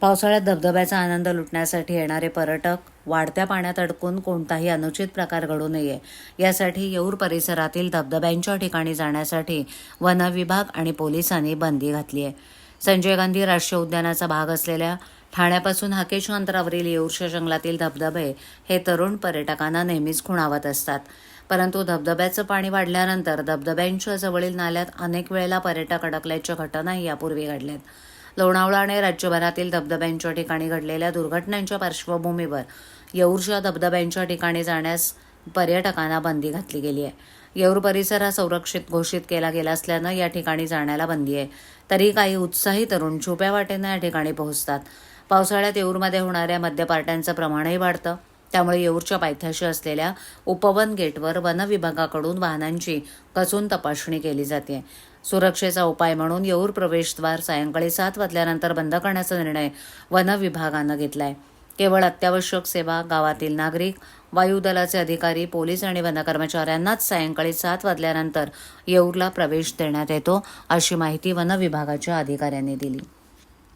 पावसाळ्यात धबधब्याचा आनंद लुटण्यासाठी येणारे पर्यटक वाढत्या पाण्यात अडकून कोणताही अनुचित प्रकार घडू नये. यासाठी येऊर परिसरातील धबधब्यांच्या ठिकाणी जाण्यासाठी वनविभाग आणि पोलिसांनी बंदी घातली आहे. संजय गांधी राष्ट्रीय उद्यानाचा भाग असलेल्या ठाण्यापासून हाकेच्या अंतरावरील येऊरच्या जंगलातील धबधबे हे तरुण पर्यटकांना नेहमीच खुणावत असतात. परंतु धबधब्याचं पाणी वाढल्यानंतर धबधब्यांच्या जवळील नाल्यात अनेक वेळेला पर्यटक अडकल्याच्या घटनाही यापूर्वी घडल्यात. लोणावळा आणि राज्यभरातील धबधब्यांच्या ठिकाणी घडलेल्या दुर्घटनांच्या पार्श्वभूमीवर येऊरच्या धबधब्यांच्या ठिकाणी जाण्यास पर्यटकांना बंदी घातली गेली आहे. येऊर परिसर हा संरक्षित घोषित केला गेला असल्यानं या ठिकाणी जाण्याला बंदी आहे. तरी काही उत्साही तरुण छुप्या वाटेनं या ठिकाणी पोहोचतात. पावसाळ्यात येऊरमध्ये होणाऱ्या मद्यपार्ट्यांचं प्रमाणही वाढतं. त्यामुळे येऊरच्या पायथ्याशी असलेल्या उपवन गेटवर वनविभागाकडून वाहनांची कसून तपासणी केली जाते. सुरक्षेचा उपाय म्हणून येऊर प्रवेशद्वार सायंकाळी सात वाजल्यानंतर बंद करण्याचा निर्णय वन विभागानं घेतलाय. केवळ अत्यावश्यक सेवा गावातील नागरिक वायुदलाचे अधिकारी पोलीस आणि वन कर्मचाऱ्यांनाच सायंकाळी सात वाजल्यानंतर येऊरला प्रवेश देण्यात येतो अशी माहिती वन विभागाच्या अधिकाऱ्यांनी दिली.